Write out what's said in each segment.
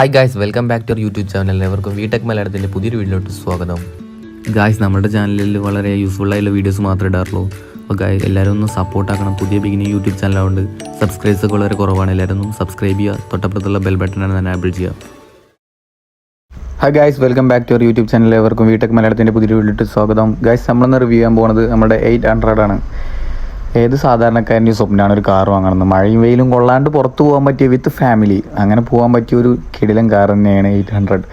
Hi guys welcome back to YouTube channel എല്ലാവർക്കും VTech മലയാളത്തിന്റെ പുതിയൊരു വീഡിയോയിലോട്ട് സ്വാഗതം. ഗായ്സ് നമ്മുടെ ചാനലിൽ വളരെ യൂസ്ഫുൾ ആയിട്ടുള്ള വീഡിയോസ് മാത്രമേ ഇടാറുള്ളൂ. അപ്പോൾ ഗായ് എല്ലാവരും ഒന്ന് സപ്പോർട്ടാക്കണം പുതിയ ബിഗിനിങ് യൂട്യൂബ് ചാനലായതുകൊണ്ട് സബ്സ്ക്രൈബ്സ് ഒക്കെ വളരെ കുറവാണ്. എല്ലാവരും ഒന്ന് സബ്സ്ക്രൈബ് ചെയ്യുക. തൊട്ടപ്പുറത്തുള്ള ബെൽ ബട്ടൺ ആബിൾ ചെയ്യുക. Hi guys welcome back to our YouTube channel എവർക്കും വീടെക് മലയാളത്തിന്റെ പുതിയൊരു വീഡിയോട്ട് സ്വാഗതം. ഗായ്സ് നമ്മളിന്ന് റിവ്യൂ ചെയ്യാൻ പോകുന്നത് നമ്മുടെ എയ്റ്റ് ഹൺഡ്രഡ് ആണ്. ഏത് സാധാരണക്കാരന്റെയും സ്വപ്നമാണ് ഒരു കാർ വാങ്ങണമെന്ന്? മഴയും വെയിലും കൊള്ളാണ്ട് പുറത്ത് പോകാൻ പറ്റിയ വിത്ത് ഫാമിലി അങ്ങനെ പോകാൻ പറ്റിയ ഒരു കിടിലൻ കാർ തന്നെയാണ് എയ്റ്റ് ഹൺഡ്രഡ്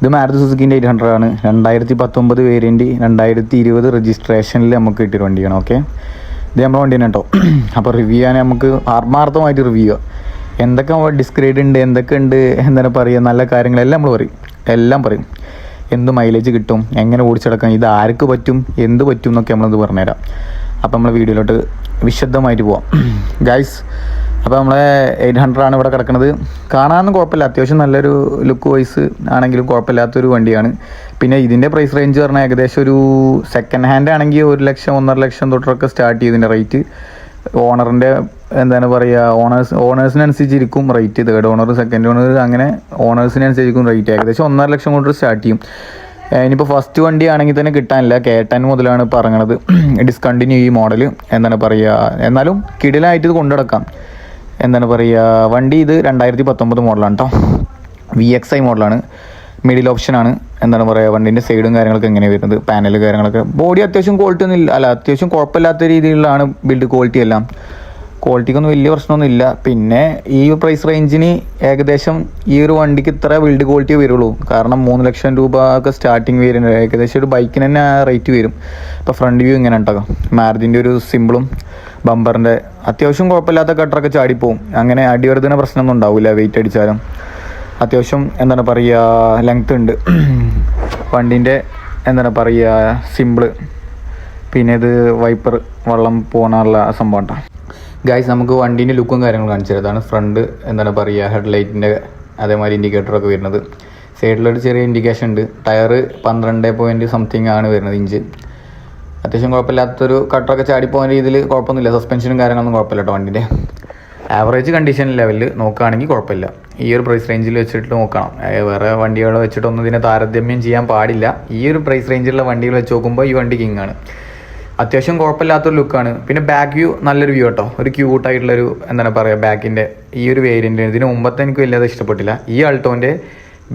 ഇത് മാരുതി സുസുക്കിന്റെ എയ്റ്റ് ഹൺഡ്രഡ് ആണ്. രണ്ടായിരത്തി പത്തൊമ്പത് വേരിയന്റ് രണ്ടായിരത്തി ഇരുപത് രജിസ്ട്രേഷനിൽ നമുക്ക് കിട്ടിയൊരു വണ്ടിയാണ് ഓക്കെ ഇത് നമ്മുടെ വണ്ടി തന്നെ കേട്ടോ. അപ്പോൾ റിവ്യൂ ചെയ്യാൻ നമുക്ക് ആത്മാർത്ഥമായിട്ട് റിവ്യൂ ചെയ്യുക. എന്തൊക്കെ ഡിസ്ക്രൈഡ് ഉണ്ട് എന്തൊക്കെ ഉണ്ട് എന്താണ് പറയുക നല്ല കാര്യങ്ങളെല്ലാം നമ്മൾ പറയും. എല്ലാം പറയും. എന്ത് മൈലേജ് കിട്ടും എങ്ങനെ ഓടിച്ചടക്കാം ഇത് ആർക്ക് പറ്റും എന്ത് പറ്റും എന്നൊക്കെ നമ്മളത് പറഞ്ഞുതരാം. അപ്പോൾ നമ്മൾ വീഡിയോയിലോട്ട് വിശദമായിട്ട് പോവാം. ഗൈസ് അപ്പോൾ നമ്മളെ എയ്റ്റ് ഹൺഡ്രഡ് ആണ് ഇവിടെ കിടക്കുന്നത് കാണാനൊന്നും കുഴപ്പമില്ല. അത്യാവശ്യം നല്ലൊരു ലുക്ക് വൈസ് ആണെങ്കിലും കുഴപ്പമില്ലാത്തൊരു വണ്ടിയാണ്. പിന്നെ ഇതിന്റെ പ്രൈസ് റേഞ്ച് പറഞ്ഞാൽ ഏകദേശം ഒരു സെക്കൻഡ് ഹാൻഡ് ആണെങ്കിൽ ഒരു ലക്ഷം ഒന്നര ലക്ഷം തൊട്ടൊക്കെ സ്റ്റാർട്ട് ചെയ്തതിന്റെ റേറ്റ് ഓണറിന്റെ എന്താണ് പറയുക owners ഓണേഴ്സിനനുസരിച്ചിരിക്കും rate third owner second owner അങ്ങനെ ഓണേഴ്സിനനുസരിച്ചിരിക്കും റേറ്റ് ഏകദേശം ഒന്നര ലക്ഷം കൊണ്ട് സ്റ്റാർട്ട് ചെയ്യും. ഇനിയിപ്പോൾ ഫസ്റ്റ് വണ്ടി ആണെങ്കിൽ തന്നെ കിട്ടാനില്ല. കെ ടെൻ മുതലാണ് പറയണത് ഡിസ്കണ്ടിന്യൂ ഈ മോഡൽ എന്താണ് പറയുക എന്നാലും കിടിലായിട്ട് ഇത് കൊണ്ടുനടക്കാം. എന്താണ് പറയുക വണ്ടി ഇത് രണ്ടായിരത്തി പത്തൊമ്പത് മോഡലാണ് കേട്ടോ വി എക്സ് ഐ മോഡലാണ് മിഡിൽ ഓപ്ഷനാണ് എന്താണ് പറയുക വണ്ടീന്റെ സൈഡും കാര്യങ്ങളൊക്കെ എങ്ങനെ വരുന്നത്? പാനൽ കാര്യങ്ങളൊക്കെ. ബോഡി അത്യാവശ്യം ക്വാളിറ്റി ഒന്നും ഇല്ല. അല്ല അത്യാവശ്യം കുഴപ്പമില്ലാത്ത രീതിയിലാണ് ബിൽഡ് ക്വാളിറ്റി എല്ലാം. ക്വാളിറ്റിക്കൊന്നും വലിയ പ്രശ്നമൊന്നും ഇല്ല പിന്നെ ഈ പ്രൈസ് റേഞ്ചിന് ഏകദേശം ഈ ഒരു വണ്ടിക്ക് ഇത്ര ബിൽഡ് ക്വാളിറ്റി വരുള്ളൂ. കാരണം മൂന്ന് ലക്ഷം രൂപ ഒക്കെ സ്റ്റാർട്ടിങ് വരുന്നത്. ഏകദേശം ഒരു ബൈക്കിന് തന്നെ റേറ്റ് വരും. ഇപ്പോൾ ഫ്രണ്ട് വ്യൂ ഇങ്ങനെ ഉണ്ടാകും മാരുതിന്റെ ഒരു സിമ്പിളും ബമ്പറിന്റെ അത്യാവശ്യം കുഴപ്പമില്ലാത്ത കട്ടറൊക്കെ ചാടിപ്പോവും. അങ്ങനെ അടിവർദ്ധന പ്രശ്നമൊന്നും ഉണ്ടാവില്ല വെയിറ്റ് അടിച്ചാലും. അത്യാവശ്യം എന്താണ് പറയുക ലെങ്ത് ഉണ്ട്. വണ്ടീന്റെ എന്താണ് പറയുക സിമ്പിൾ പിന്നെ ഇത് വൈപ്പർ വെള്ളം പോകാനുള്ള സംഭവം ഗായ്സ് നമുക്ക് വണ്ടീന്റെ ലുക്കും കാര്യങ്ങളും കാണിച്ചു തരാം. അതാണ് ഫ്രണ്ട് എന്താണ് പറയുക ഹെഡ്ലൈറ്റിന്റെ അതേമാതിരി ഇൻഡിക്കേറ്ററൊക്കെ വരുന്നത്. സൈഡിലൊരു ചെറിയ ഇൻഡിക്കേഷൻ ഉണ്ട്. ടയർ പന്ത്രണ്ട് പോയിന്റ് സംതിങ് ആണ് വരുന്നത് ഇഞ്ച് അത്യാവശ്യം കുഴപ്പമില്ലാത്തൊരു കട്ടറൊക്കെ ചാടിപ്പോകാൻ രീതിയിൽ കുഴപ്പമൊന്നുമില്ല. സസ്പെൻഷനും കാര്യങ്ങളൊന്നും കുഴപ്പമില്ല കേട്ടോ വണ്ടിന്റെ ആവറേജ് കണ്ടീഷൻ ലെവലിൽ നോക്കുകയാണെങ്കിൽ കുഴപ്പമില്ല. ഈ ഒരു പ്രൈസ് റേഞ്ചിൽ വെച്ചിട്ട് നോക്കണം. വേറെ വണ്ടികൾ വെച്ചിട്ടൊന്നും ഇതിനെ താരതമ്യം ചെയ്യാൻ പാടില്ല. ഈ ഒരു പ്രൈസ് റേഞ്ചിലുള്ള വണ്ടികൾ വെച്ച് നോക്കുമ്പോൾ ഈ വണ്ടി കിങ്ങാണ് അത്യാവശ്യം കുഴപ്പമില്ലാത്തൊരു ലുക്കാണ് പിന്നെ ബാക്ക് വ്യൂ നല്ലൊരു വ്യൂ കേട്ടോ ഒരു ക്യൂട്ടായിട്ടുള്ളൊരു എന്താണ് പറയുക ബാക്കിന്റെ ഈ ഒരു വേരിയന്റ് ഇതിന് മുമ്പത്തെ എനിക്ക് വലിയത് ഇഷ്ടപ്പെട്ടില്ല. ഈ അൾട്ടോന്റെ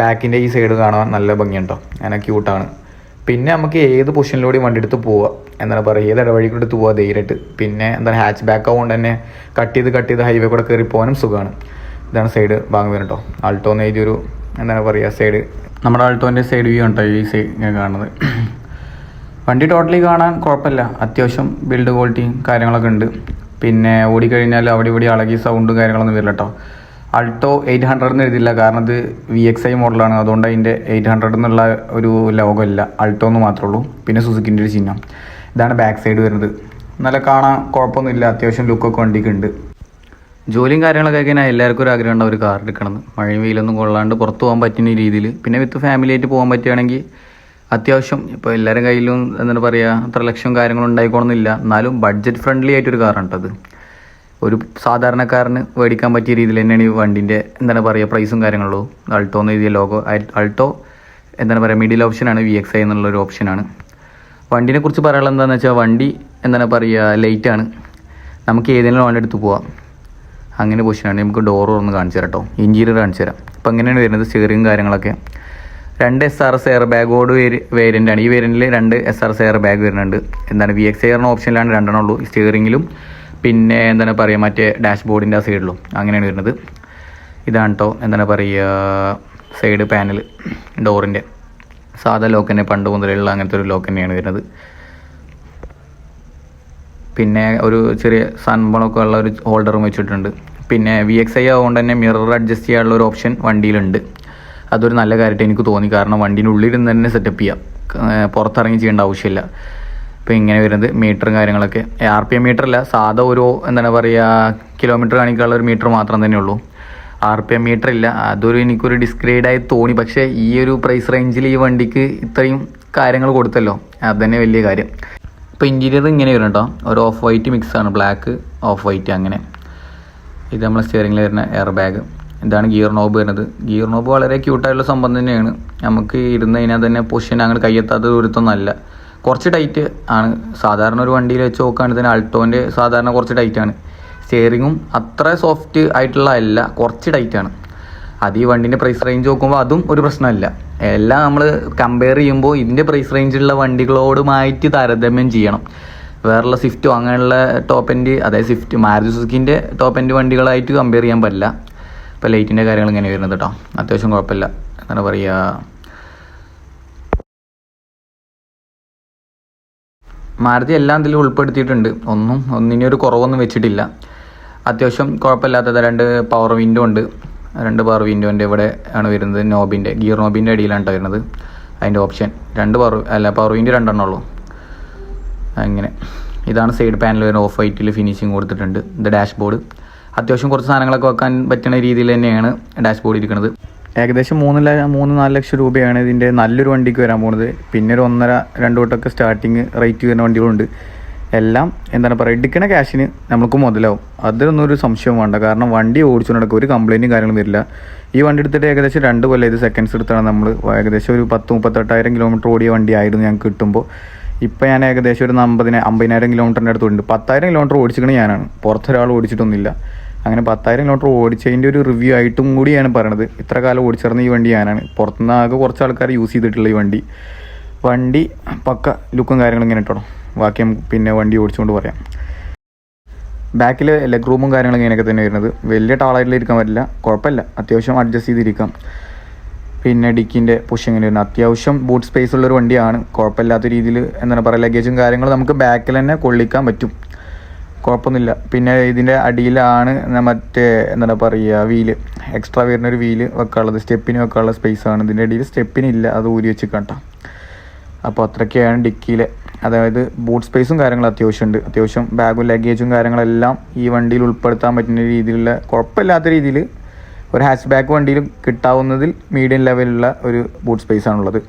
ബാക്കിന്റെ ഈ സൈഡ് കാണാൻ നല്ല ഭംഗിയുണ്ടോ? അങ്ങനെ ക്യൂട്ടാണ് പിന്നെ നമുക്ക് ഏത് പൊസിഷനിലൂടെയും വണ്ടി എടുത്ത് പോവാം. എന്താണ് പറയുക ഏത് ഇടവഴിക്കൂടെ എടുത്ത് പോവാം ധൈര്യമായിട്ട്. പിന്നെ എന്താണ് ഹാച്ച് ബാക്ക് ആവുകൊണ്ട് തന്നെ കട്ട് ചെയ്ത് കട്ട് ചെയ്ത് ഹൈവേ കൂടെ കയറി പോകാനും സുഖമാണ്. ഇതാണ് സൈഡ് ഭാഗം വരും കേട്ടോ. ആൾട്ടോ എന്ന് എഴുതിയൊരു എന്താണ് പറയുക സൈഡ് നമ്മുടെ ആൾട്ടോന്റെ സൈഡ് വ്യൂ ഉണ്ടോ ഈ സൈഡ് കാണുന്നത്. വണ്ടി ടോട്ടലി കാണാൻ കുഴപ്പമില്ല. അത്യാവശ്യം ബിൽഡ് ക്വാളിറ്റിയും കാര്യങ്ങളൊക്കെ ഉണ്ട്. പിന്നെ ഓടിക്കഴിഞ്ഞാൽ അവിടെ ഇവിടെ അളകി സൗണ്ടും കാര്യങ്ങളൊന്നും വരില്ല കേട്ടോ അൾട്ടോ എയ്റ്റ് ഹൺഡ്രഡ് എന്ന് എഴുതില്ല കാരണം ഇത് വി എക്സ് ഐ മോഡലാണ് അതുകൊണ്ട് അതിന്റെ എയ്റ്റ് ഹൺഡ്രഡ് എന്നുള്ള ഒരു ലോഗോ ഇല്ല. അൾട്ടോ എന്ന് മാത്രമേ ഉള്ളൂ. പിന്നെ സുസുക്കിന്റെ ഒരു ചിഹ്നം. ഇതാണ് ബാക്ക് സൈഡ് വരുന്നത്. നല്ല കാണാൻ കുഴപ്പമൊന്നുമില്ല. അത്യാവശ്യം ലുക്കൊക്കെ വണ്ടിക്ക് ഉണ്ട്. ജോലിയും കാര്യങ്ങളൊക്കെ കഴിഞ്ഞാൽ എല്ലാവർക്കും ഒരു ആഗ്രഹമുണ്ടാവും ഒരു കാർ എടുക്കണമെന്ന് മഴയും വെയിലൊന്നും കൊള്ളാണ്ട് പുറത്ത് പോകാൻ പറ്റുന്ന രീതിയിൽ. പിന്നെ വിത്ത് ഫാമിലി ആയിട്ട് പോകാൻ പറ്റുകയാണെങ്കിൽ അത്യാവശ്യം ഇപ്പോൾ എല്ലാവരുടെ കയ്യിലും എന്താണ് പറയുക അത്ര ലക്ഷം കാര്യങ്ങളും ഉണ്ടായിക്കോണമെന്നില്ല എന്നാലും ബഡ്ജറ്റ് ഫ്രണ്ട്ലി ആയിട്ടൊരു കാറാണ് കേട്ടത് ഒരു സാധാരണക്കാരന് മേടിക്കാൻ പറ്റിയ രീതിയിൽ തന്നെയാണ് ഈ വണ്ടിന്റെ എന്താണ് പറയുക പ്രൈസും കാര്യങ്ങളും. അൾട്ടോ എന്ന് എഴുതിയ ലോഗോ അൾട്ടോ എന്താണ് പറയുക മിഡിൽ ഓപ്ഷനാണ് വി എക്സ് ഐ എന്നുള്ളൊരു ഓപ്ഷനാണ് വണ്ടിനെ കുറിച്ച് പറയാനുള്ളത് എന്താണെന്ന് വെച്ചാൽ വണ്ടി എന്താണ് പറയുക ലേറ്റാണ് നമുക്ക് ഏതെങ്കിലും വണ്ടി എടുത്ത് പോവാം. അങ്ങനെ പൊസിഷനാണ് നമുക്ക് ഡോർ ഒന്ന് കാണിച്ചു തരാം കേട്ടോ ഇന്റീരിയർ കാണിച്ചു തരാം. അപ്പോൾ അങ്ങനെയാണ് വരുന്നത്? സ്റ്റിയറിങ് കാര്യങ്ങളൊക്കെ. രണ്ട് എസ് ആർ എസ് എയർ ബാഗോട് വേര് വേരിയന്റ് ആണ് ഈ വേരിയന്റിൽ രണ്ട് S R S air bag വരുന്നുണ്ട്. എന്താണ് വി എക്സ് എയറിന് ഓപ്ഷനിലാണ് രണ്ടെണ്ണം ഉള്ളൂ. സ്റ്റിയറിങ്ങിലും പിന്നെ എന്താണ് പറയുക മറ്റേ ഡാഷ് ബോർഡിന്റെ ആ സൈഡിലും അങ്ങനെയാണ് വരുന്നത്. ഇതാണ് കേട്ടോ എന്താണ് പറയുക സൈഡ് പാനൽ ഡോറിന്റെ സാധാ ലോക്ക് തന്നെ പണ്ട് മുതലുള്ള അങ്ങനത്തെ ഒരു ലോക്ക് തന്നെയാണ് വരുന്നത്. പിന്നെ ഒരു ചെറിയ സൺബണൊക്കെ ഉള്ള ഒരു ഹോൾഡറും വെച്ചിട്ടുണ്ട്. പിന്നെ വി എക്സ് ഐ ആവുകൊണ്ട് തന്നെ മിറർ അഡ്ജസ്റ്റ് ചെയ്യാനുള്ള ഒരു ഓപ്ഷൻ വണ്ടിയിലുണ്ട്. അതൊരു നല്ല കാര്യമായിട്ട് എനിക്ക് തോന്നി. കാരണം വണ്ടീന്റെ ഉള്ളിലിരുന്ന് തന്നെ സെറ്റപ്പ് ചെയ്യാം പുറത്തിറങ്ങി ചെയ്യേണ്ട ആവശ്യമില്ല. ഇപ്പോൾ ഇങ്ങനെ വരുന്നത് മീറ്ററും കാര്യങ്ങളൊക്കെ. ആർ പി എം മീറ്റർ അല്ല സാധാ ഒരു എന്താണ് പറയുക കിലോമീറ്റർ കാണിക്കാനുള്ള ഒരു മീറ്റർ മാത്രം തന്നെ ഉള്ളൂ. ആർ പി എം മീറ്റർ ഇല്ല. അതൊരു എനിക്കൊരു ഡിസ്ഗ്രേഡായി തോന്നി. പക്ഷേ ഈ ഒരു പ്രൈസ് റേഞ്ചിൽ ഈ വണ്ടിക്ക് ഇത്രയും കാര്യങ്ങൾ കൊടുത്തല്ലോ. അത് തന്നെ വലിയ കാര്യം. ഇപ്പോൾ ഇന്റീരിയർ ഇങ്ങനെ വരും കേട്ടോ. ഒരു ഓഫ് വൈറ്റ് മിക്സ് ആണ്. ബ്ലാക്ക് ഓഫ് വൈറ്റ് അങ്ങനെ. ഇത് നമ്മളെ സ്റ്റിയറിംഗിൽ വരുന്ന എയർ ബാഗ് ഇതാണ് ഗിയർ നോബ് വരുന്നത്? ഗിയർ നോബ് വളരെ ക്യൂട്ടായിട്ടുള്ള സംഭവം തന്നെയാണ്. നമുക്ക് ഇരുന്ന് കഴിഞ്ഞാൽ തന്നെ പൊസിഷൻ അങ്ങനെ കയ്യെത്താത്ത ദൂരത്തൊന്നല്ല കുറച്ച് ടൈറ്റ് ആണ്. സാധാരണ ഒരു വണ്ടിയിൽ വെച്ച് നോക്കുകയാണെങ്കിൽ തന്നെ അൾട്ടോന്റെ സാധാരണ കുറച്ച് ടൈറ്റാണ് സ്റ്റിയറിങ്ങും അത്ര സോഫ്റ്റ് ആയിട്ടുള്ള അല്ല കുറച്ച് ടൈറ്റാണ് അത് ഈ വണ്ടീന്റെ പ്രൈസ് റേഞ്ച് നോക്കുമ്പോൾ അതും ഒരു പ്രശ്നമല്ല. എല്ലാം നമ്മൾ കമ്പയർ ചെയ്യുമ്പോൾ ഇതിന്റെ പ്രൈസ് റേഞ്ചിലുള്ള വണ്ടികളോടുമായിട്ട് താരതമ്യം ചെയ്യണം. വേറെയുള്ള സ്വിഫ്റ്റോ അങ്ങനെയുള്ള ടോപ്പ് എൻഡ് അതായത് സ്വിഫ്റ്റ് മാരുതി സുസുക്കിന്റെ ടോപ്പ് എൻഡ് വണ്ടികളായിട്ട് കമ്പയർ ചെയ്യാൻ പറ്റില്ല. ഇപ്പോൾ ലൈറ്റിന്റെ കാര്യങ്ങൾ ഇങ്ങനെ വരുന്നത് കേട്ടോ അത്യാവശ്യം കുഴപ്പമില്ല. എന്താണ് പറയുക മാരുതി എല്ലാം ഇതിൽ ഉൾപ്പെടുത്തിയിട്ടുണ്ട്. ഒന്നും ഒന്നിനും ഒരു കുറവൊന്നും വെച്ചിട്ടില്ല. അത്യാവശ്യം കുഴപ്പമില്ലാത്തത് രണ്ട് പവർ വിൻഡോ ഉണ്ട്. രണ്ട് പവർ വിൻഡോന്റെ ഇവിടെ ആണ് വരുന്നത് നോബിന്റെ ഗിയർ നോബിന്റെ അടിയിലാണ് വരുന്നത്. അതിന്റെ ഓപ്ഷൻ രണ്ട് പവർ അല്ല പവർ വിൻഡോ രണ്ടെണ്ണം ഉള്ളൂ. അങ്ങനെ. ഇതാണ് സൈഡ് പാനൽ വരുന്ന ഓഫ് വൈറ്റിൽ ഫിനിഷിങ് കൊടുത്തിട്ടുണ്ട്. ഇത് ഡാഷ്ബോർഡ് അത്യാവശ്യം കുറച്ച് സാധനങ്ങളൊക്കെ വെക്കാൻ പറ്റുന്ന രീതിയിൽ തന്നെയാണ് ഡാഷ്ബോർഡ് ഇരിക്കുന്നത്. ഏകദേശം മൂന്ന് മൂന്ന് നാല് ലക്ഷം രൂപയാണ് ഇതിന്റെ നല്ലൊരു വണ്ടിക്ക് വരാൻ പോകുന്നത് പിന്നെ ഒരു ഒന്നര രണ്ട് തൊട്ടൊക്കെ സ്റ്റാർട്ടിങ് റേറ്റ് വരുന്ന വണ്ടികളുണ്ട്. എല്ലാം എന്താണ് പറയുക എടുക്കണ ക്യാഷിന് നമുക്ക് മുതലാവും. അതിലൊന്നും ഒരു സംശയം വേണ്ട. കാരണം വണ്ടി ഓടിച്ചു നടക്കുക ഒരു കംപ്ലൈന്റും കാര്യങ്ങളും വരില്ല. ഈ വണ്ടി എടുത്തിട്ട് ഏകദേശം രണ്ട് കൊല്ലം ഇത് സെക്കൻഡ്സ് എടുത്താണ് നമ്മൾ ഏകദേശം ഒരു പത്ത് മുപ്പത്തെട്ടായിരം കിലോമീറ്റർ ഓടിയ വണ്ടി ആയിരുന്നു ഞങ്ങൾക്ക് കിട്ടുമ്പോൾ. ഇപ്പം ഞാൻ ഏകദേശം ഒരു അമ്പതിന അമ്പതിനായിരം കിലോമീറ്ററിന്റെ അടുത്തുണ്ട്. പത്തായിരം കിലോമീറ്റർ ഓടിച്ചിരിക്കണ ഞാനാണ്. പുറത്തൊരാൾ ഓടിച്ചിട്ടൊന്നുമില്ല. അങ്ങനെ പത്തായിരം കിലോമീറ്റർ ഓടിച്ചതിന്റെ ഒരു റിവ്യൂ ആയിട്ടും കൂടിയാണ് പറയണത്. ഇത്ര കാലം ഓടിച്ചിരുന്ന ഈ വണ്ടി ഞാനാണ്. പുറത്തുനിന്ന് ആകെ കുറച്ച് ആൾക്കാർ യൂസ് ചെയ്തിട്ടുള്ള ഈ വണ്ടി. വണ്ടി പക്ക ലുക്കും കാര്യങ്ങളും ഇങ്ങനെ ഇട്ടോ. ബാക്കി പിന്നെ വണ്ടി ഓടിച്ചുകൊണ്ട് പറയാം. ബാക്കിൽ ലെഗ് റൂമും കാര്യങ്ങളും ഇങ്ങനെയൊക്കെ തന്നെ വരുന്നത്. വലിയ ടാളായിട്ടുള്ള ഇരിക്കാൻ പറ്റില്ല. കുഴപ്പമില്ല. അത്യാവശ്യം അഡ്ജസ്റ്റ് ചെയ്തിരിക്കാം. പിന്നെ ഡിക്കിന്റെ പുഷിങ്ങിന് വരുന്നത് അത്യാവശ്യം ബൂട്ട് സ്പേസ് ഉള്ളൊരു വണ്ടിയാണ്. കുഴപ്പമില്ലാത്ത രീതിയിൽ എന്താണ് പറയുക ലഗേജും കാര്യങ്ങളും നമുക്ക് ബാക്കിൽ തന്നെ കൊള്ളിക്കാൻ പറ്റും. കുഴപ്പമൊന്നുമില്ല. പിന്നെ ഇതിന്റെ അടിയിലാണ് മറ്റേ എന്താണ് പറയുക വീൽ എക്സ്ട്രാ വരുന്നൊരു വീൽ വെക്കാനുള്ളത്. സ്റ്റെപ്പിന് വെക്കാനുള്ള സ്പേസാണ് ഇതിന്റെ അടിയിൽ സ്റ്റെപ്പിനില്ല അത് ഊരി വെച്ച് കേട്ടോ. അപ്പോൾ അത്രയ്ക്കാണ് ഡിക്കിയിലെ. അതായത് ബൂട്ട് സ്പേസും കാര്യങ്ങളും അത്യാവശ്യമുണ്ട്. അത്യാവശ്യം ബാഗും ലഗേജും കാര്യങ്ങളെല്ലാം ഈ വണ്ടിയിൽ ഉൾപ്പെടുത്താൻ പറ്റുന്ന രീതിയിലുള്ള കുഴപ്പമില്ലാത്ത രീതിയിൽ ഒരു ഹാച്ച് ബാക്ക് വണ്ടിയിലും കിട്ടാവുന്നതിൽ മീഡിയം ലെവലുള്ള ഒരു ബൂട്ട് സ്പേസ് ആണുള്ളത്.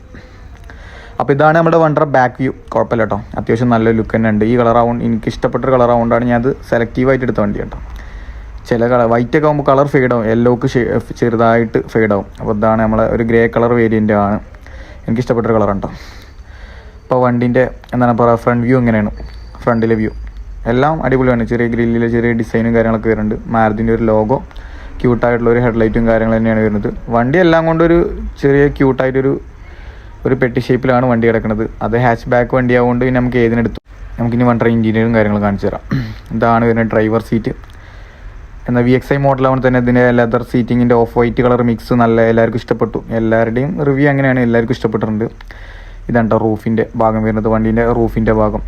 അപ്പോൾ ഇതാണ് നമ്മുടെ വണ്ടിയുടെ ബാക്ക് വ്യൂ കുഴപ്പമില്ല കേട്ടോ അത്യാവശ്യം നല്ല ലുക്ക് തന്നെ ഉണ്ട്. ഈ കളർ ആവുകൊണ്ട് എനിക്ക് ഇഷ്ടപ്പെട്ടൊരു കളർ ആവുകൊണ്ടാണ് ഞാൻ അത് സെലക്റ്റീവായിട്ട് എടുത്ത വണ്ടി കേട്ടോ ചില കളർ വൈറ്റ് ഒക്കെ ആകുമ്പോൾ കളർ ഫെയ്ഡ് ആവും. യെല്ലോക്ക് ചെറുതായിട്ട് ഫെയ്ഡ് ആവും. അപ്പോൾ ഇതാണ് നമ്മളെ ഒരു ഗ്രേ കളർ വേരിയന്റ് ആണ്. എനിക്ക് ഇഷ്ടപ്പെട്ടൊരു കളർ ഉണ്ടോ ഇപ്പോൾ വണ്ടീന്റെ എന്താണ് പറയുക ഫ്രണ്ട് വ്യൂ എങ്ങനെയാണ്? ഫ്രണ്ടിലെ വ്യൂ എല്ലാം അടിപൊളിയാണ്. ചെറിയ ഗ്രില്ലിലെ ചെറിയ ഡിസൈനും കാര്യങ്ങളൊക്കെ വരുന്നുണ്ട്. മാരുതിന്റെ ഒരു ലോഗോ ക്യൂട്ടായിട്ടുള്ള ഒരു ഹെഡ്ലൈറ്റും കാര്യങ്ങൾ തന്നെയാണ് വരുന്നത്. വണ്ടി എല്ലാം കൊണ്ടൊരു ചെറിയ ക്യൂട്ടായിട്ടൊരു ഒരു പെട്ടി ഷേപ്പിലാണ് വണ്ടി കിടക്കുന്നത്. അത് ഹാച്ച് ബാക്ക് വണ്ടി ആയതുകൊണ്ട് പിന്നെ നമുക്ക് ഏതിനെടുത്തു നമുക്കിനി വണ്ടർ ഇന്റീരിയറും കാര്യങ്ങളും കാണിച്ചു തരാം. ഇതാണ് വരുന്നത് ഡ്രൈവർ സീറ്റ് എന്നാൽ വി എക്സ് ഐ മോഡലാവുമ്പോൾ തന്നെ ഇതിന്റെ ലെതർ സീറ്റിങ്ങിന്റെ ഓഫ് വൈറ്റ് കളർ മിക്സ് നല്ല എല്ലാവർക്കും ഇഷ്ടപ്പെട്ടു. എല്ലാവരുടെയും റിവ്യൂ അങ്ങനെയാണ്. എല്ലാവർക്കും ഇഷ്ടപ്പെട്ടിട്ടുണ്ട്. ഇതാണ് റൂഫിന്റെ ഭാഗം വരുന്നത്. വണ്ടീന്റെ റൂഫിന്റെ ഭാഗം.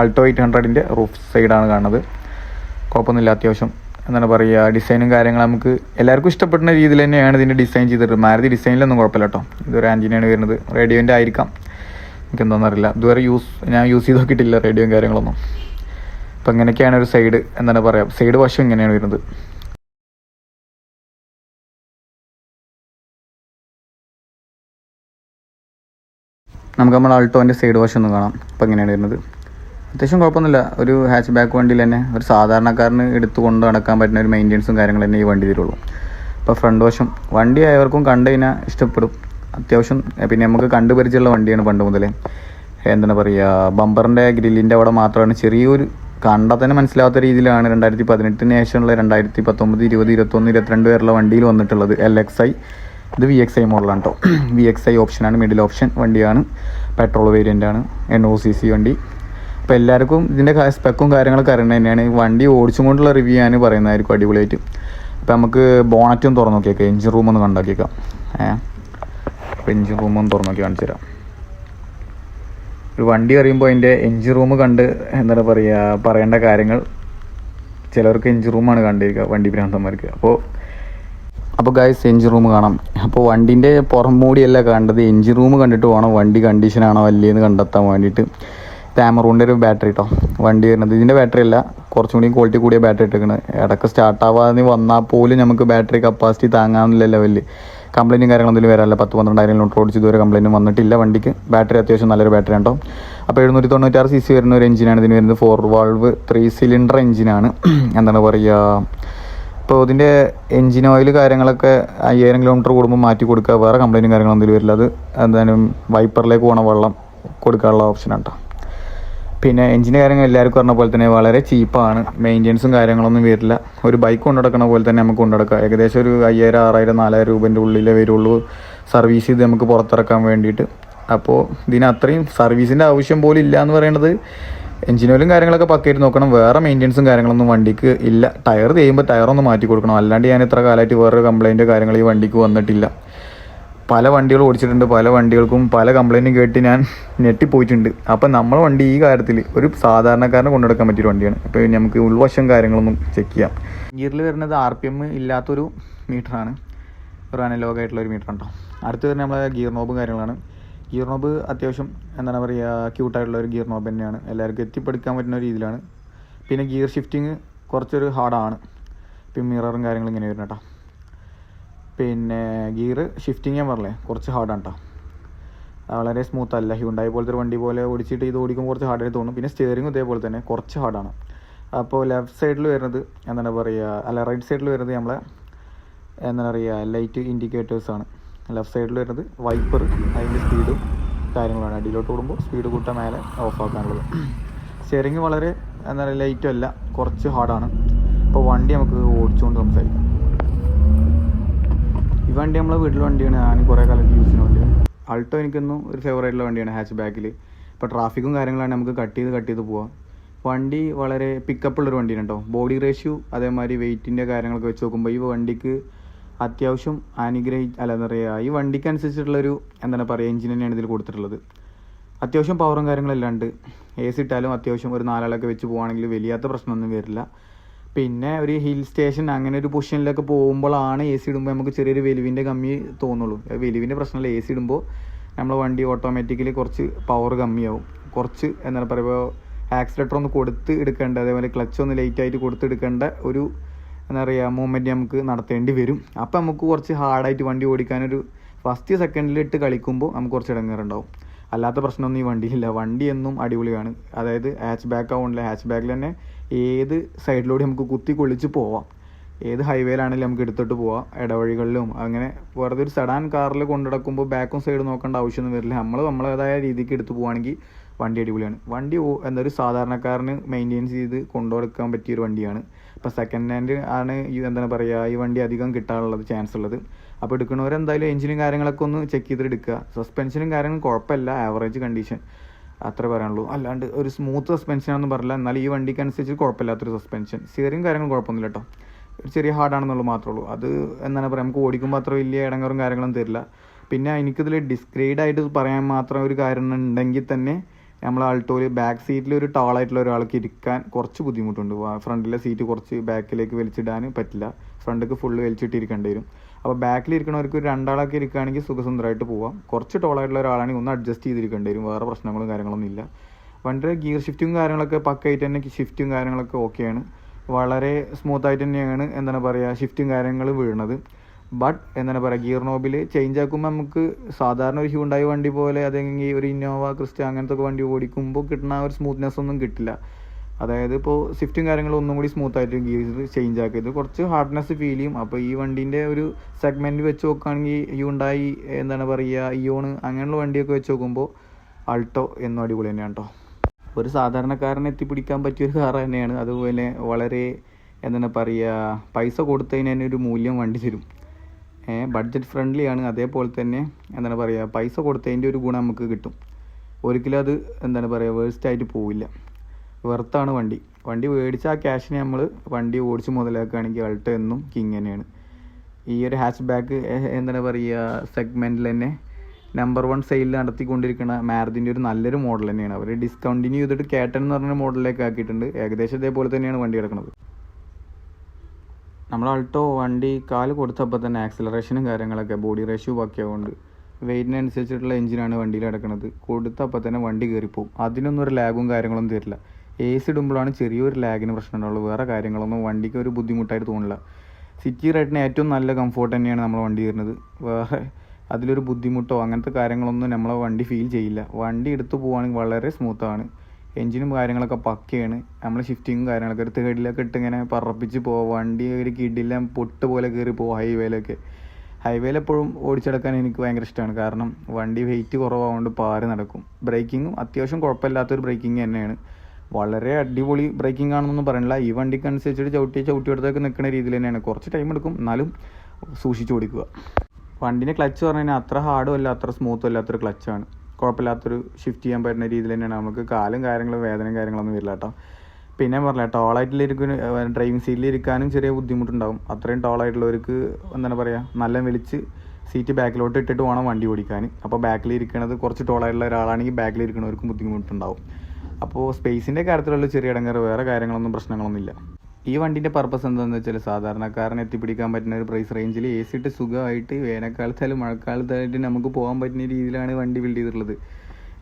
ആൾട്ടോ എയ്റ്റ് ഹൺഡ്രഡിന്റെ റൂഫ് സൈഡാണ് കാണുന്നത്. കുഴപ്പമൊന്നുമില്ല. അത്യാവശ്യം എന്താണ് പറയുക ഡിസൈനും കാര്യങ്ങളും നമുക്ക് എല്ലാവർക്കും ഇഷ്ടപ്പെടുന്ന രീതിയിൽ തന്നെയാണ് ഇതിന്റെ ഡിസൈൻ ചെയ്തിട്ട് മാരുതി ഡിസൈനിലൊന്നും കുഴപ്പമില്ല കേട്ടോ ഇതൊരു ആന്റിനാണ് വരുന്നത്. റേഡിയോന്റെ ആയിരിക്കാം. എനിക്ക് എന്താണെന്ന് അറിയില്ല. ഇതുവരെ യൂസ് ഞാൻ യൂസ് ചെയ്ത് നോക്കിയിട്ടില്ല റേഡിയോയും കാര്യങ്ങളൊന്നും. അപ്പം ഇങ്ങനെയൊക്കെയാണ് ഒരു സൈഡ് എന്താണ് പറയുക സൈഡ് വശം ഇങ്ങനെയാണ് വരുന്നത്. നമുക്ക് നമ്മൾ ആൾട്ടോന്റെ സൈഡ് വാഷ് ഒന്ന് കാണാം. അപ്പം ഇങ്ങനെയാണ് വരുന്നത്. അത്യാവശ്യം കുഴപ്പമൊന്നുമില്ല. ഒരു ഹാച്ച് ബാക്ക് വണ്ടിയിൽ തന്നെ ഒരു സാധാരണക്കാരന് എടുത്തു കൊണ്ട് നടക്കാൻ പറ്റുന്ന ഒരു മെയിന്റെനൻസും കാര്യങ്ങളും തന്നെ ഈ വണ്ടി തരുള്ളൂ ഇപ്പോൾ ഫ്രണ്ട് വശം വണ്ടി ആയവർക്കും കണ്ടു കഴിഞ്ഞാൽ ഇഷ്ടപ്പെടും. അത്യാവശ്യം പിന്നെ നമുക്ക് കണ്ടുപരിചയമുള്ള വണ്ടിയാണ് പണ്ട് മുതലേ. എന്താണ് പറയുക ബമ്പറിന്റെ ഗ്രില്ലിന്റെ അവിടെ മാത്രമാണ്. ചെറിയൊരു കണ്ടാൽ തന്നെ മനസ്സിലാവാത്ത രീതിയിലാണ് രണ്ടായിരത്തി പതിനെട്ടിന് ശേഷമുള്ള രണ്ടായിരത്തി പത്തൊമ്പത് ഇരുപത് ഇരുപത്തൊന്ന് ഇരുപത്തിരണ്ട് വരെയുള്ള വണ്ടിയിൽ വന്നിട്ടുള്ളത്. എൽ എക്സ് ഐ ഇത് വി എക്സ് ഐ മോഡലാണ് കേട്ടോ വി എക്സ് ഐ ഓപ്ഷനാണ് മിഡിൽ ഓപ്ഷൻ വണ്ടിയാണ്. പെട്രോൾ വേരിയന്റ് ആണ് എൻ ഒ സി സി വണ്ടി. അപ്പോൾ എല്ലാവർക്കും ഇതിന്റെ സ്പെക്കും കാര്യങ്ങളൊക്കെ അറിയണത് തന്നെയാണ്. വണ്ടി ഓടിച്ചും കൊണ്ടുള്ള റിവ്യൂ ആണ് പറയുന്നതായിരിക്കും അടിപൊളിയായിട്ട്. അപ്പോൾ നമുക്ക് ബോണറ്റും തുറന്നു നോക്കിയേക്കാം. എഞ്ചിൻ റൂം ഒന്ന് കണ്ടാക്കിയേക്കാം. അപ്പോൾ എഞ്ചിൻ റൂം ഒന്ന് തുറന്നു നോക്കി കാണിച്ചു തരാം ഒരു വണ്ടി അറിയുമ്പോൾ അതിന്റെ എഞ്ചിൻ റൂം കണ്ട് എന്താണ് പറയുക പറയേണ്ട കാര്യങ്ങൾ ചിലവർക്ക് എഞ്ചിൻ റൂമാണ് കണ്ടിരിക്കുക വണ്ടി ഭ്രാന്തന്മാർക്ക്. അപ്പോൾ അപ്പോൾ ഗായ്സ് എഞ്ചിൻ റൂം കാണാം. അപ്പോൾ വണ്ടീന്റെ പുറം മൂടിയല്ല കണ്ടത്. എഞ്ചിൻ റൂം കണ്ടിട്ട് വേണം വണ്ടി കണ്ടീഷനാണോ അല്ലേന്ന് കണ്ടെത്താൻ വേണ്ടിയിട്ട്. താമറൂണിന്റെ ഒരു ബാറ്ററി കേട്ടോ വണ്ടി വരുന്നത്. ഇതിന്റെ ബാറ്ററി അല്ല കുറച്ചും കൂടി ക്വാളിറ്റി കൂടിയ ബാറ്ററി ഇട്ടേക്കുന്നത് ഇടയ്ക്ക് സ്റ്റാർട്ട് ആവാതെ വന്നാൽ പോലും നമുക്ക് ബാറ്ററി കപ്പാസിറ്റി താങ്ങാവുന്നില്ല ലെവലിൽ കംപ്ലൈന്റും കാര്യങ്ങളൊന്നും വരാറില്ല. പത്ത് പന്ത്രണ്ടായിരം കിലോമീറ്റർ ഓടിച്ച് ഇതുവരെ കംപ്ലൈന്റും വന്നിട്ടില്ല വണ്ടിക്ക്. ബാറ്ററി അത്യാവശ്യം നല്ലൊരു ബാറ്ററി ഉണ്ടോ അപ്പോൾ എഴുന്നൂറ്റി തൊണ്ണൂറ്റാറ് സി സി വരുന്ന ഒരു എഞ്ചിനാണ് ഇതിന് വരുന്നത് ഫോർ വാൾവ് ത്രീ സിലിണ്ടർ എഞ്ചിനാണ് എന്താണ് പറയുക ഇപ്പോൾ ഇതിന്റെ എഞ്ചിൻ ഓയിൽ കാര്യങ്ങളൊക്കെ അയ്യായിരം കിലോമീറ്റർ കൂടുമ്പോൾ മാറ്റി കൊടുക്കുക വേറെ കംപ്ലൈന്റും കാര്യങ്ങളൊന്നും വരില്ല. അത് എന്തായാലും വൈപ്പറിലേക്ക് പോകണ വെള്ളം കൊടുക്കാനുള്ള ഓപ്ഷൻ കേട്ടോ പിന്നെ എഞ്ചിന്റെ കാര്യങ്ങൾ എല്ലാവർക്കും പറഞ്ഞ പോലെ തന്നെ വളരെ ചീപ്പാണ്. മെയിന്റെനൻസും കാര്യങ്ങളൊന്നും വരില്ല. ഒരു ബൈക്ക് കൊണ്ടുനടക്കണ പോലെ തന്നെ നമുക്ക് കൊണ്ടുനടക്കാം. ഏകദേശം ഒരു അയ്യായിരം ആറായിരം നാലായിരം രൂപേന്റെ ഉള്ളിലേ വരുള്ളൂ. സർവീസ് ചെയ്ത് നമുക്ക് പുറത്തിറക്കാൻ വേണ്ടിയിട്ട്. അപ്പോൾ ഇതിന് അത്രയും സർവീസിന്റെ ആവശ്യം പോലും ഇല്ല എന്ന് പറയുന്നത് എഞ്ചിനോയിലും കാര്യങ്ങളൊക്കെ പക്കയിട്ട് നോക്കണം. വേറെ മെയിന്റെനൻസും കാര്യങ്ങളൊന്നും വണ്ടിക്ക് ഇല്ല. ടയർ ചെയ്യുമ്പോൾ ടയറൊന്ന് മാറ്റി കൊടുക്കണം. അല്ലാണ്ട് ഞാൻ ഇത്ര കാലമായിട്ട് വേറൊരു കംപ്ലൈന്റ് കാര്യങ്ങൾ ഈ വണ്ടിക്ക് വന്നിട്ടില്ല. പല വണ്ടികൾ ഓടിച്ചിട്ടുണ്ട് പല വണ്ടികൾക്കും പല കംപ്ലൈന്റും കേട്ട് ഞാൻ ഞെട്ടിപ്പോയിട്ടുണ്ട്. അപ്പം നമ്മളെ വണ്ടി ഈ കാര്യത്തിൽ ഒരു സാധാരണക്കാരനെ കൊണ്ടുനടക്കാൻ പറ്റിയൊരു വണ്ടിയാണ്. അപ്പോൾ നമുക്ക് ഉൾവശം കാര്യങ്ങളൊന്നും ചെക്ക് ചെയ്യാം. ഗിയറിൽ വരുന്നത് ആർ പി എം ഇല്ലാത്തൊരു മീറ്ററാണ് ഒരു അനലോഗ് ആയിട്ടുള്ള ഒരു മീറ്റർ ഉണ്ടോ അടുത്ത് വരുന്ന നമ്മളെ ഗിയർ നോബും കാര്യങ്ങളാണ്. ഗിയർ നോബ് അത്യാവശ്യം എന്താണ് പറയുക ക്യൂട്ടായിട്ടുള്ള ഒരു ഗിയർ നോബ് തന്നെയാണ്. എല്ലാവർക്കും എത്തിപ്പെടുക്കാൻ പറ്റുന്ന രീതിയിലാണ്. പിന്നെ ഗിയർ ഷിഫ്റ്റിങ് കുറച്ചൊരു ഹാർഡാണ് പിന്നെ മിററും കാര്യങ്ങളും ഇങ്ങനെ വരുന്ന കേട്ടോ പിന്നെ ഗിയർ ഷിഫ്റ്റിംഗ് ഞാൻ പറഞ്ഞില്ലേ? കുറച്ച് ഹാർഡാണ് കേട്ടോ വളരെ സ്മൂത്ത് അല്ല. ഹ്യൂണ്ടായി പോലത്തെ ഒരു വണ്ടി പോലെ ഓടിച്ചിട്ട് ഇത് ഓടിക്കുമ്പോൾ കുറച്ച് ഹാർഡായിട്ട് തോന്നും. പിന്നെ സ്റ്റിയറിംഗ് ഇതേപോലെ തന്നെ കുറച്ച് ഹാർഡാണ് അപ്പോൾ ലെഫ്റ്റ് സൈഡിൽ വരുന്നത് എന്താണ് പറയുക അല്ല റൈറ്റ് സൈഡിൽ വരുന്നത് നമ്മളെ എന്താണ് പറയുക ലൈറ്റ് ഇൻഡിക്കേറ്റേഴ്സാണ് ലെഫ്റ്റ് സൈഡിൽ വരുന്നത് വൈപ്പർ അതിന്റെ സ്പീഡും കാര്യങ്ങളാണ്. അടിയിലോട്ട് ഓടുമ്പോൾ സ്പീഡ് കൂട്ടാൻ മേലെ ഓഫാക്കാനുള്ളത് സ്റ്റിയറിംഗ് വളരെ എന്താ പറയുക ലൈറ്റും അല്ല. കുറച്ച് ഹാർഡാണ് അപ്പോൾ വണ്ടി നമുക്ക് ഓടിച്ചുകൊണ്ട് സംസാരിക്കാം. ഈ വണ്ടി നമ്മളെ വീട്ടിലെ വണ്ടിയാണ്. ഞാൻ കുറേ കാലത്ത് യൂസ് ചെയ്യുന്ന വണ്ടിയാണ്. അൾട്ടോ എനിക്കൊന്നും ഒരു ഫേവറേറ്റുള്ള വണ്ടിയാണ് ഹാച്ച് ബാക്കിൽ ഇപ്പോൾ ട്രാഫിക്കും കാര്യങ്ങളാണ് നമുക്ക് കട്ട് ചെയ്ത് കട്ട് ചെയ്ത് പോവാം. വണ്ടി വളരെ പിക്കപ്പ് ഉള്ളൊരു വണ്ടിയാണ് കേട്ടോ ബോഡി റേഷ്യൂ അതേമാതിരി വെയിറ്റിന്റെ കാര്യങ്ങളൊക്കെ വെച്ച് നോക്കുമ്പോൾ ഈ വണ്ടിക്ക് അത്യാവശ്യം അനുഗ്രഹി അല്ല എന്താ പറയുക ഈ വണ്ടിക്ക് അനുസരിച്ചിട്ടുള്ളൊരു എന്താണ് പറയുക എഞ്ചിൻ തന്നെയാണ് ഇതിൽ കൊടുത്തിട്ടുള്ളത്. അത്യാവശ്യം പവറും കാര്യങ്ങളെല്ലാം ഉണ്ട്. എ സി ഇട്ടാലും അത്യാവശ്യം ഒരു നാലാളൊക്കെ വെച്ച് പോവുകയാണെങ്കിൽ വലിയാത്ത പ്രശ്നമൊന്നും വരില്ല. പിന്നെ ഒരു ഹിൽ സ്റ്റേഷൻ അങ്ങനെ ഒരു പൊസിഷനിലൊക്കെ പോകുമ്പോഴാണ് എ സി ഇടുമ്പോൾ നമുക്ക് ചെറിയൊരു വെലിവിന്റെ കമ്മി തോന്നുള്ളൂ. വെലുവിന്റെ പ്രശ്നമല്ല. എ സി ഇടുമ്പോൾ നമ്മൾ വണ്ടി ഓട്ടോമാറ്റിക്കലി കുറച്ച് പവർ കമ്മിയാവും. കുറച്ച് എന്താണ് പറയുക ആക്സിലേറ്റർ ഒന്ന് കൊടുത്ത് എടുക്കേണ്ട അതേപോലെ ക്ലച്ച് ഒന്ന് ലേറ്റ് ആയിട്ട് കൊടുത്ത് എടുക്കേണ്ട ഒരു എന്താ പറയുക മൂവ്മെന്റ് നമുക്ക് നടത്തേണ്ടി വരും. അപ്പം നമുക്ക് കുറച്ച് ഹാർഡായിട്ട് വണ്ടി ഓടിക്കാനൊരു ഫസ്റ്റ് സെക്കൻഡിൽ ഇട്ട് കളിക്കുമ്പോൾ നമുക്ക് കുറച്ച് ഇടങ്ങേറുണ്ടാവും. അല്ലാത്ത പ്രശ്നമൊന്നും ഈ വണ്ടിയില്ല വണ്ടി എന്നും അടിപൊളിയാണ്. അതായത് ഹാച്ച് ബാക്ക് ആവുന്നില്ല ഹാച്ച് ബാക്കിൽ തന്നെ ഏത് സൈഡിലൂടെ നമുക്ക് കുത്തി കൊള്ളിച്ച് പോവാം? ഏത് ഹൈവേയിലാണെങ്കിലും നമുക്ക് എടുത്തിട്ട് പോവാം ഇടവഴികളിലും. അങ്ങനെ വെറുതെ ഒരു സെഡാൻ കാറിൽ കൊണ്ടുനടക്കുമ്പോൾ ബാക്കും സൈഡ് നോക്കേണ്ട ആവശ്യമൊന്നും വരില്ല. നമ്മൾ നമ്മളേതായ രീതിക്ക് എടുത്ത് പോവുകയാണെങ്കിൽ വണ്ടി അടിപൊളിയാണ്. വണ്ടി എന്താ ഒരു സാധാരണക്കാരന് മെയിന്റെയിൻസ് ചെയ്ത് പറ്റിയ ഒരു വണ്ടിയാണ്. ഇപ്പോൾ സെക്കൻഡ് ഹാൻഡ് ആണ് ഈ എന്താണ് പറയുക ഈ വണ്ടി അധികം കിട്ടാനുള്ളത് ചാൻസ് ഉള്ളത്. അപ്പോൾ എടുക്കുന്നവരെന്തായാലും എഞ്ചിനും കാര്യങ്ങളൊക്കെ ഒന്ന് ചെക്ക് ചെയ്തിട്ട് എടുക്കുക. സസ്പെൻഷനും കാര്യങ്ങളും കുഴപ്പമില്ല ആവറേജ് കണ്ടീഷൻ അത്രേ പറയാനുള്ളൂ. അല്ലാണ്ട് ഒരു സ്മൂത്ത് സസ്പെൻഷൻ ആണെന്ന് പറഞ്ഞില്ല. എന്നാൽ ഈ വണ്ടിക്ക് അനുസരിച്ച് കുഴപ്പമില്ലാത്തൊരു സസ്പെൻഷൻ സ്റ്റിയറിംഗ് കാര്യങ്ങൾ കുഴപ്പമൊന്നുമില്ല കേട്ടോ. ഒരു ചെറിയ ഹാർഡാണെന്നുള്ളത് മാത്രമേ ഉള്ളൂ. അത് എന്താണ് പറയുക നമുക്ക് ഓടിക്കുമ്പോൾ അത്ര വലിയ ഇടങ്ങറും കാര്യങ്ങളും തരില്ല. പിന്നെ എനിക്കിതിൽ ഡിസ്ക്രൈഡ് ആയിട്ട് പറയാൻ മാത്രം ഒരു കാര്യം ഉണ്ടെങ്കിൽ തന്നെ നമ്മൾ ആൾട്ടോയിൽ ബാക്ക് സീറ്റിൽ ഒരു ടാളായിട്ടുള്ള ഒരാൾക്ക് ഇരിക്കാൻ കുറച്ച് ബുദ്ധിമുട്ടുണ്ട്. ഫ്രണ്ടിലെ സീറ്റ് കുറച്ച് ബാക്കിലേക്ക് വലിച്ചിടാൻ പറ്റില്ല. ഫ്രണ്ടിലേക്ക് ഫുള്ള് വലിച്ചിട്ടിരിക്കേണ്ടി വരും. അപ്പോൾ ബാക്കിൽ ഇരിക്കണവർക്ക് ഒരു രണ്ടാളൊക്കെ ഇരിക്കുകയാണെങ്കിൽ സുഖസുന്ദരമായിട്ട് പോവാം. കുറച്ച് ടോളായിട്ടുള്ള ഒരാളാണെങ്കിൽ ഒന്ന് അഡ്ജസ്റ്റ് ചെയ്തിരിക്കേണ്ടി വരും. വേറെ പ്രശ്നങ്ങളും കാര്യങ്ങളൊന്നും ഇല്ല. വണ്ടിയുടെ ഗിയർ ഷിഫ്റ്റും കാര്യങ്ങളൊക്കെ പക്കായിട്ട് തന്നെ ഷിഫ്റ്റും കാര്യങ്ങളൊക്കെ ഓക്കെയാണ് വളരെ സ്മൂത്ത് ആയിട്ട് തന്നെയാണ് എന്താണ് പറയുക ഷിഫ്റ്റും കാര്യങ്ങൾ വീഴുന്നത് ബട്ട് എന്താണ് പറയുക ഗിയർ നോബിൽ ചേഞ്ച് ആക്കുമ്പോൾ നമുക്ക് സാധാരണ ഒരു ഹ്യൂണ്ടായി വണ്ടി പോലെ അതെങ്കിൽ ഒരു ഇന്നോവ ക്രിസ്റ്റ അങ്ങനത്തെ ഒക്കെ വണ്ടി ഓടിക്കുമ്പോൾ കിട്ടുന്ന ഒരു സ്മൂത്ത്നെസ് ഒന്നും കിട്ടില്ല. അതായത് ഇപ്പോൾ സ്വിഫ്റ്റും കാര്യങ്ങളും ഒന്നും കൂടി സ്മൂത്ത് ആയിട്ട് ഗിയർ ചേഞ്ച് ആക്കിയത് കുറച്ച് ഹാർഡ്നെസ് ഫീൽ ചെയ്യും. അപ്പോൾ ഈ വണ്ടീന്റെ ഒരു സെഗ്മെന്റ് വെച്ച് നോക്കുകയാണെങ്കിൽ യുണ്ടായി എന്താണ് പറയുക ഇയോണ് അങ്ങനെയുള്ള വണ്ടിയൊക്കെ വെച്ച് നോക്കുമ്പോൾ അൾട്ടോ എന്നും അടിപൊളി തന്നെയാണ് കേട്ടോ ഒരു സാധാരണക്കാരനെ എത്തിപ്പിടിക്കാൻ പറ്റിയൊരു കാർ തന്നെയാണ്. അതുപോലെ വളരെ എന്താണ് പറയുക പൈസ കൊടുത്തതിന് ഒരു മൂല്യം വണ്ടി തരും. ബഡ്ജറ്റ് ഫ്രണ്ട്ലി ആണ്. അതേപോലെ തന്നെ എന്താണ് പറയുക പൈസ കൊടുത്തതിന്റെ ഒരു ഗുണം നമുക്ക് കിട്ടും. ഒരിക്കലും അത് എന്താണ് പറയുക വേസ്റ്റ് ആയിട്ട് പോവില്ല. വെർത്താണ് വണ്ടി. വണ്ടി മേടിച്ച ആ ക്യാഷിനെ നമ്മൾ വണ്ടി ഓടിച്ച് മുതലാക്കുകയാണെങ്കിൽ അൾട്ടോ എന്നും കിങ് തന്നെയാണ്. ഈ ഒരു ഹാച്ച് ബാക്ക് എന്താണ് പറയുക സെഗ്മെന്റിൽ തന്നെ നമ്പർ വൺ സെയിൽ നടത്തിക്കൊണ്ടിരിക്കുന്ന മാരതിന്റെ ഒരു നല്ലൊരു മോഡൽ തന്നെയാണ്. അവർ ഡിസ്കണ്ടിന്യൂ ചെയ്തിട്ട് കേട്ടൻ എന്ന് പറഞ്ഞ മോഡലിലേക്ക് ആക്കിയിട്ടുണ്ട്. ഏകദേശം ഇതേപോലെ തന്നെയാണ് വണ്ടി കിടക്കുന്നത്. നമ്മൾ അൾട്ടോ വണ്ടി കാൽ കൊടുത്തപ്പോൾ തന്നെ ആക്സിലറേഷനും കാര്യങ്ങളൊക്കെ ബോഡി റേഷ്യോ ബാക്കിയാവുകൊണ്ട് വെയിറ്റിനനുസരിച്ചിട്ടുള്ള എഞ്ചിനാണ് വണ്ടിയിൽ കിടക്കുന്നത്. കൊടുത്തപ്പോൾ തന്നെ വണ്ടി കയറിപ്പോവും അതിനൊന്നും ഒരു ലാഗും കാര്യങ്ങളൊന്നും തരില്ല. എ സി ഇടുമ്പോഴാണ് ചെറിയൊരു ലാഗിന് പ്രശ്നം ഉണ്ടാവുള്ളൂ. വേറെ കാര്യങ്ങളൊന്നും വണ്ടിക്ക് ഒരു ബുദ്ധിമുട്ടായിട്ട് തോന്നില്ല. സിറ്റി റൈഡിന് ഏറ്റവും നല്ല കംഫോർട്ട് തന്നെയാണ് നമ്മൾ വണ്ടി വരുന്നത്. വേറെ അതിലൊരു ബുദ്ധിമുട്ടോ അങ്ങനത്തെ കാര്യങ്ങളൊന്നും നമ്മളെ വണ്ടി ഫീൽ ചെയ്യില്ല. വണ്ടി എടുത്തു പോവുകയാണെങ്കിൽ വളരെ സ്മൂത്താണ് എഞ്ചിനും കാര്യങ്ങളൊക്കെ പക്കയാണ്. നമ്മൾ ഷിഫ്റ്റിങ്ങും കാര്യങ്ങളൊക്കെ ഒരു തേർഡിലൊക്കെ ഇട്ട് ഇങ്ങനെ പറപ്പിച്ച് പോവുക വണ്ടി ഒരു കിടിലം പൊട്ട് പോലെ കയറി പോകും ഹൈവേയിലൊക്കെ ഹൈവേയിൽ എപ്പോഴും ഓടിച്ചെടുക്കാൻ എനിക്ക് ഭയങ്കര ഇഷ്ടമാണ്. കാരണം വണ്ടി വെയിറ്റ് കുറവായതുകൊണ്ട് പാറി നടക്കും. ബ്രേക്കിങ്ങും അത്യാവശ്യം കുഴപ്പമില്ലാത്തൊരു ബ്രേക്കിംഗ് തന്നെയാണ്. വളരെ അടിപൊളി ബ്രേക്കിംഗ് ആണെന്നൊന്നും പറയണില്ല. ഈ വണ്ടിക്ക് അനുസരിച്ചിട്ട് ചവിട്ടി ചവിട്ടി എടുത്തൊക്കെ നിൽക്കുന്ന രീതിയിൽ തന്നെയാണ്. കുറച്ച് ടൈം എടുക്കും. എന്നാലും സൂക്ഷിച്ച് ഓടിക്കുക. വണ്ടിന്റെ ക്ലച്ച് പറഞ്ഞു കഴിഞ്ഞാൽ അത്ര ഹാർഡും അല്ല അത്ര സ്മൂത്തും അല്ലാത്തൊരു ക്ലച്ചാണ് കുഴപ്പമില്ലാത്തൊരു ഷിഫ്റ്റ് ചെയ്യാൻ പറ്റുന്ന രീതിയിൽ തന്നെയാണ്. നമുക്ക് കാലും കാര്യങ്ങളും വേദനയും കാര്യങ്ങളൊന്നും വരില്ല കേട്ടോ. പിന്നെ പറഞ്ഞില്ല ടോളായിട്ടിലിരിക്കുന്ന ഡ്രൈവിംഗ് സീറ്റിൽ ഇരിക്കാനും ചെറിയ ബുദ്ധിമുട്ടുണ്ടാകും അത്രയും ടോളായിട്ടുള്ളവർക്ക് എന്താണ് പറയുക നല്ല വലിച്ച് സീറ്റ് ബാക്കിലോട്ട് ഇട്ടിട്ട് വേണം വണ്ടി ഓടിക്കാൻ. അപ്പോൾ ബാക്കിൽ ഇരിക്കുന്നത് കുറച്ച് ടോളായിട്ടുള്ള ഒരാളാണെങ്കിൽ ബാക്കിൽ ഇരിക്കുന്നവർക്കും ബുദ്ധിമുട്ടുണ്ടാവും. അപ്പോൾ സ്പേസിന്റെ കാര്യത്തിലുള്ള ചെറിയ ഇടങ്ങേറ് വേറെ കാര്യങ്ങളൊന്നും പ്രശ്നങ്ങളൊന്നുമില്ല. ഈ വണ്ടിന്റെ പർപ്പസ് എന്താണെന്ന് വെച്ചാൽ സാധാരണക്കാരനെ എത്തിപ്പിടിക്കാൻ പറ്റുന്ന ഒരു പ്രൈസ് റേഞ്ചിൽ എ സി ഇട്ട് സുഖമായിട്ട് വേനൽക്കാലത്തായാലും മഴക്കാലത്തായിട്ട് നമുക്ക് പോകാൻ പറ്റുന്ന രീതിയിലാണ് വണ്ടി ബിൽഡ് ചെയ്തിട്ടുള്ളത്.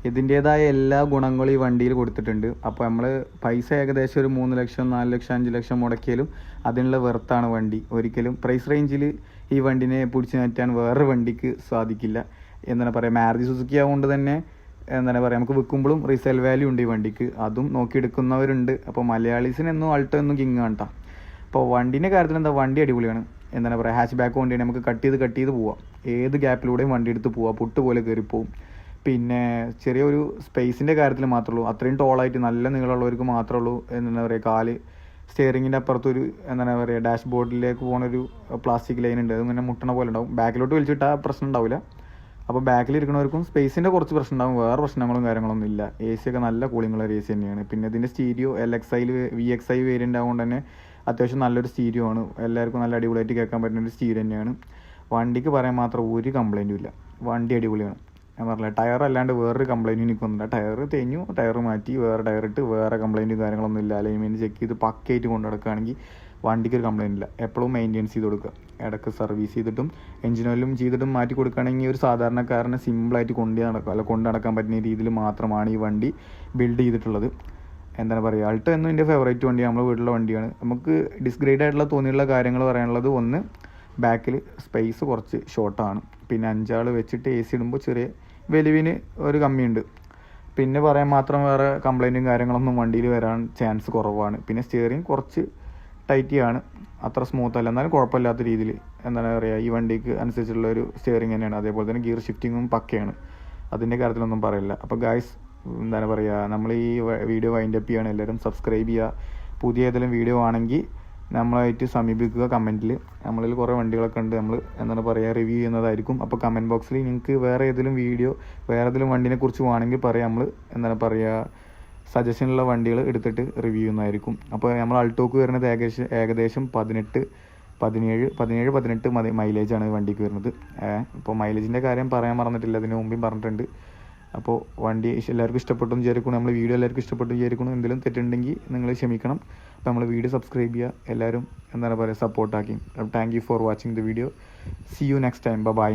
ഇതിന്റേതായ എല്ലാ ഗുണങ്ങളും ഈ വണ്ടിയിൽ കൊടുത്തിട്ടുണ്ട്. അപ്പോൾ നമ്മൾ പൈസ ഏകദേശം ഒരു മൂന്ന് ലക്ഷം നാല് ലക്ഷം അഞ്ച് ലക്ഷം മുടക്കിയാലും അതിനുള്ള വെർത്താണ് വണ്ടി. ഒരിക്കലും പ്രൈസ് റേഞ്ചിൽ ഈ വണ്ടിനെ പിടിച്ചു മാറ്റാൻ വേറൊരു വണ്ടിക്ക് സാധിക്കില്ല. എന്താണ് പറയുക മാരുതി സുസുക്കി ആവുകൊണ്ട് തന്നെ എന്താണ് പറയുക നമുക്ക് വിൽക്കുമ്പോഴും റീസെയിൽ വാല്യൂ ഉണ്ട് ഈ വണ്ടിക്ക്. അതും നോക്കിയെടുക്കുന്നവരുണ്ട്. അപ്പോൾ മലയാളീസിനെന്നും ആൾട്ടോ എന്നും കിങ് കാണട്ടാ അപ്പോൾ വണ്ടീന്റെ കാര്യത്തിൽ എന്താ? വണ്ടി അടിപൊളിയാണ്. എന്താണ് പറയുക ഹാച്ച് ബാക്ക് വണ്ടിയാണ് നമുക്ക് കട്ട് ചെയ്ത് കട്ട് ചെയ്ത് പോവാം. ഏത് ഗ്യാപ്പിലൂടെയും വണ്ടി എടുത്ത് പോവാം. പൊട്ട് പോലെ കയറി പോവും പിന്നെ ചെറിയൊരു സ്പേസിന്റെ കാര്യത്തിൽ മാത്രമേ ഉള്ളൂ. അത്രയും ടോളായിട്ട് നല്ല നീളമുള്ളവർക്ക് മാത്രമേ ഉള്ളൂ എന്താണ് പറയുക കാൽ സ്റ്റിയറിങ്ങിന്റെ അപ്പുറത്തൊരു എന്താണ് പറയുക ഡാഷ് ബോർഡിലേക്ക് പോകുന്ന ഒരു പ്ലാസ്റ്റിക് ലൈൻ ഉണ്ട്. അതും ഇങ്ങനെ മുട്ടണ പോലെ ഉണ്ടാവും. ബാക്കിലോട്ട് വലിച്ചിട്ടാൽ പ്രശ്നം ഉണ്ടാവില്ല അപ്പോൾ ബാക്കിൽ ഇരിക്കുന്നവർക്കും സ്പേസിന്റെ കുറച്ച് പ്രശ്നം ഉണ്ടാകും വേറെ പ്രശ്നങ്ങളും കാര്യങ്ങളൊന്നും ഇല്ല. എ സി ഒക്കെ നല്ല കൂളിങ്ങുള്ള എ സി തന്നെയാണ്. പിന്നെ ഇതിന്റെ സ്റ്റീരിയോ എൽ എക്സ് ഐയിൽ വി എക്സ് ഐ വേരിയന്റ് ആയതുകൊണ്ട് തന്നെ അത്യാവശ്യം നല്ലൊരു സ്റ്റീരിയോ ആണ്. എല്ലാവർക്കും നല്ല അടിപൊളിയായിട്ട് കേൾക്കാൻ പറ്റുന്ന ഒരു സ്റ്റീരിയോ തന്നെയാണ്. വണ്ടിക്ക് പറയാൻ മാത്രം ഒരു കംപ്ലൈന്റും ഇല്ല. വണ്ടി അടിപൊളിയാണ്. ഞാൻ പറഞ്ഞില്ല ടയർ അല്ലാണ്ട് വേറൊരു കംപ്ലൈന്റും വന്നില്ല ടയർ തേഞ്ഞു ടയർ മാറ്റി വേറെ ടയർ ഇട്ട് വേറെ കംപ്ലൈന്റും കാര്യങ്ങളൊന്നും ഇല്ല. അലൈൻമെന്റ് ചെക്ക് ചെയ്ത് പക്കയായിട്ട് കൊണ്ടു നടക്കുകയാണെങ്കിൽ വണ്ടിക്ക് ഒരു കംപ്ലൈന്റ് ഇല്ല. എപ്പോഴും മെയിന്റെനൻസ് ചെയ്ത് കൊടുക്കുക. ഇടയ്ക്ക് സർവീസ് ചെയ്തിട്ടും എഞ്ചിൻ ഓയിലും ചെയ്തിട്ടും മാറ്റി കൊടുക്കുകയാണെങ്കിൽ ഒരു സാധാരണക്കാരനെ സിമ്പിളായിട്ട് കൊണ്ടു നടക്കുക. അല്ല കൊണ്ടു നടക്കാൻ പറ്റുന്ന രീതിയിൽ മാത്രമാണ് ഈ വണ്ടി ബിൽഡ് ചെയ്തിട്ടുള്ളത്. എന്താണ് പറയുക? അൾട്ടോ എന്നും എന്റെ ഫേവറേറ്റ് വണ്ടി നമ്മുടെ വീട്ടിലെ വണ്ടിയാണ്. നമുക്ക് ഡിസ്ഗ്രേഡ് ആയിട്ടുള്ള തോന്നിയുള്ള കാര്യങ്ങൾ പറയാനുള്ളത് ഒന്ന് ബാക്കിൽ സ്പേസ് കുറച്ച് ഷോർട്ടാണ് പിന്നെ അഞ്ചാൾ വെച്ചിട്ട് എ സി ഇടുമ്പോൾ ചെറിയ വലിവിന് ഒരു കമ്മിയുണ്ട്. പിന്നെ പറയാൻ മാത്രം വേറെ കംപ്ലൈന്റും കാര്യങ്ങളൊന്നും വണ്ടിയിൽ വരാൻ ചാൻസ് കുറവാണ്. പിന്നെ സ്റ്റിയറിങ് കുറച്ച് ടൈറ്റിയാണ്. അത്ര സ്മൂത്ത് അല്ല. എന്നാലും കുഴപ്പമില്ലാത്ത രീതിയിൽ എന്താണ് പറയുക ഈ വണ്ടിക്ക് അനുസരിച്ചുള്ള ഒരു സ്റ്റിയറിംഗ് തന്നെയാണ്. അതേപോലെ തന്നെ ഗിയർ ഷിഫ്റ്റിങ്ങും പക്കയാണ്. അതിന്റെ കാര്യത്തിലൊന്നും പറയില്ല. അപ്പോൾ ഗായ്സ് എന്താണ് പറയുക നമ്മൾ ഈ വീഡിയോ വൈൻഡ് അപ്പ് ചെയ്യാണ്. എല്ലാവരും സബ്സ്ക്രൈബ് ചെയ്യുക. പുതിയ ഏതെങ്കിലും വീഡിയോ ആണെങ്കിൽ നമ്മളായിട്ട് സമീപിക്കുക കമന്റിൽ നമ്മളിൽ കുറേ വണ്ടികളൊക്കെ ഉണ്ട്. നമ്മൾ എന്താണ് പറയുക റിവ്യൂ ചെയ്യുന്നതായിരിക്കും. അപ്പോൾ കമന്റ് ബോക്സിൽ നിങ്ങൾക്ക് വേറെ ഏതെങ്കിലും വീഡിയോ വേറെ ഏതെങ്കിലും വണ്ടിനെ കുറിച്ച് വേണമെങ്കിൽ പറയാം. നമ്മൾ എന്താണ് പറയുക സജഷനുള്ള വണ്ടികൾ എടുത്തിട്ട് റിവ്യൂ ചെയ്യുന്നതായിരിക്കും. അപ്പോൾ നമ്മൾ അൾട്ടോക്ക് വരുന്നത് ഏകദേശം ഏകദേശം പതിനെട്ട് പതിനേഴ് പതിനേഴ് പതിനെട്ട് മതി മൈലേജാണ് വണ്ടിക്ക് വരുന്നത്. ഇപ്പോൾ മൈലേജിന്റെ കാര്യം പറയാൻ മറന്നിട്ടില്ല അതിന് മുമ്പേ പറഞ്ഞിട്ടുണ്ട്. അപ്പോൾ വണ്ടി എല്ലാവർക്കും ഇഷ്ടപ്പെട്ടു വിചാരിക്കണം നമ്മൾ വീഡിയോ എല്ലാവർക്കും ഇഷ്ടപ്പെട്ടു വിചാരിക്കണം എന്തെങ്കിലും തെറ്റുണ്ടെങ്കിൽ നിങ്ങൾ ക്ഷമിക്കണം. അപ്പോൾ നമ്മൾ വീഡിയോ സബ്സ്ക്രൈബ് ചെയ്യുക. എല്ലാവരും എന്താണ് പറയുക സപ്പോർട്ടാക്കി thank you for watching the video see you next time bye